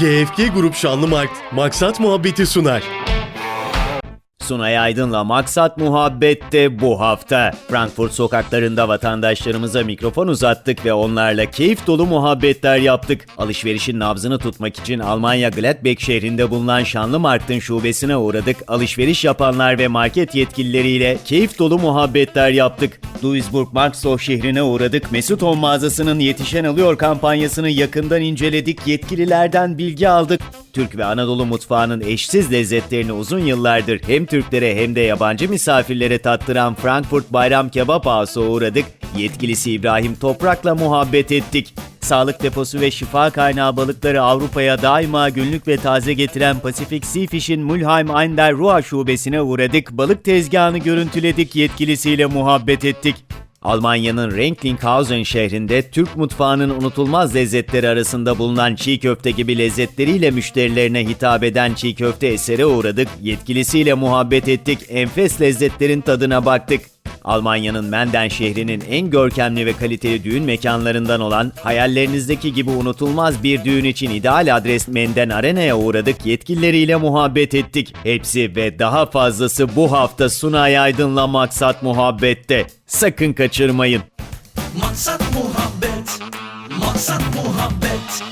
GFK Grup Şanlımark Maksat Muhabbeti sunar. Sunay Aydın'la Maksat Muhabbet'te bu hafta. Frankfurt sokaklarında vatandaşlarımıza mikrofon uzattık ve onlarla keyif dolu muhabbetler yaptık. Alışverişin nabzını tutmak için Almanya Gladbeck şehrinde bulunan Şanlımarkt'ın şubesine uğradık. Alışveriş yapanlar ve market yetkilileriyle keyif dolu muhabbetler yaptık. Duisburg Marksdorf şehrine uğradık. Mesut On mağazasının Yetişen Alıyor kampanyasını yakından inceledik. Yetkililerden bilgi aldık. Türk ve Anadolu mutfağının eşsiz lezzetlerini uzun yıllardır hem Türklere hem de yabancı misafirlere tattıran Frankfurt Bayram Kebap Ağası'na uğradık. Yetkilisi İbrahim Toprak'la muhabbet ettik. Sağlık deposu ve şifa kaynağı balıkları Avrupa'ya daima günlük ve taze getiren Pacific Sea Fish'in Mülheim Einder Ruhr şubesine uğradık. Balık tezgahını görüntüledik, yetkilisiyle muhabbet ettik. Almanya'nın Recklinghausen şehrinde Türk mutfağının unutulmaz lezzetleri arasında bulunan çiğ köfte gibi lezzetleriyle müşterilerine hitap eden çiğ köfte esere uğradık, yetkilisiyle muhabbet ettik, enfes lezzetlerin tadına baktık. Almanya'nın Menden şehrinin en görkemli ve kaliteli düğün mekanlarından olan hayallerinizdeki gibi unutulmaz bir düğün için ideal adres Menden Arena'ya uğradık, yetkilileriyle muhabbet ettik. Hepsi ve daha fazlası bu hafta Sunay Aydın'la Maksat Muhabbet'te. Sakın kaçırmayın. Maksat muhabbet, maksat muhabbet,